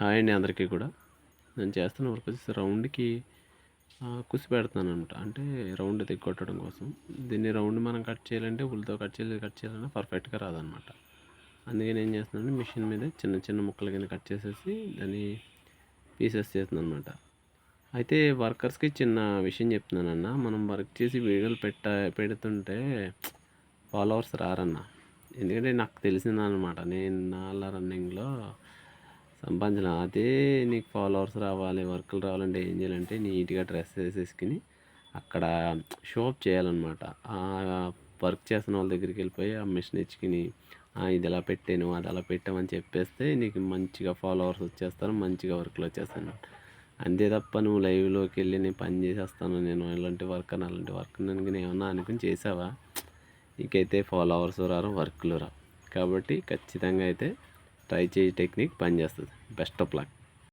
Hi అండి అందరికీ కూడా. నేను చేస్తున్న వర్క్ వచ్చేసి రౌండ్కి కుసి పెడుతున్నాను అనమాట అంటే రౌండ్ కొట్టడం కోసం. దీన్ని రౌండ్ మనం కట్ చేయాలంటే ఉల్లితో కట్ చేయాలి కట్ చేయాలన్నా పర్ఫెక్ట్గా రాదనమాట అందుకని ఏం చేస్తున్నాను మిషన్ మీద చిన్న చిన్న ముక్కల కింద కట్ చేసేసి దాన్ని పీసెస్ చేస్తున్నాను అనమాట అయితే వర్కర్స్కి చిన్న విషయం చెప్తున్నానన్న. మనం వర్క్ చేసి వీడియోలు పెట్ట పెడుతుంటే ఫాలోవర్స్ రారన్న. ఎందుకంటే నాకు తెలిసిందనమాట నేను నాళ్ళ రన్నింగ్లో సంపాదించిన అదే నీకు ఫాలోవర్స్ రావాలి వర్కులు రావాలంటే ఏం చేయాలంటే నీట్గా డ్రెస్ వేసేసుకుని అక్కడ షోప్ చేయాలన్నమాట. వర్క్ చేస్తున్న వాళ్ళ దగ్గరికి వెళ్ళిపోయి ఆ మిషన్ ఇచ్చుకుని ఇది ఎలా పెట్టాను అది అలా పెట్టామని చెప్పేస్తే నీకు మంచిగా ఫాలోవర్స్ వచ్చేస్తారు మంచిగా వర్క్లు వచ్చేస్తాను అంతే తప్ప నువ్వు లైవ్లోకి వెళ్ళి నేను పని చేసేస్తాను నేను ఇలాంటి వర్క్ అని అలాంటి వర్క్ నేను ఏమన్నా అనుకుని చేసావా? నీకైతే ఫాలోవర్స్ రారు వర్క్లు రా కాబట్టి ఖచ్చితంగా అయితే ట్రై చేయి టెక్నిక్ పనిచేస్తుంది బెస్ట్ ఆఫ్ లక్.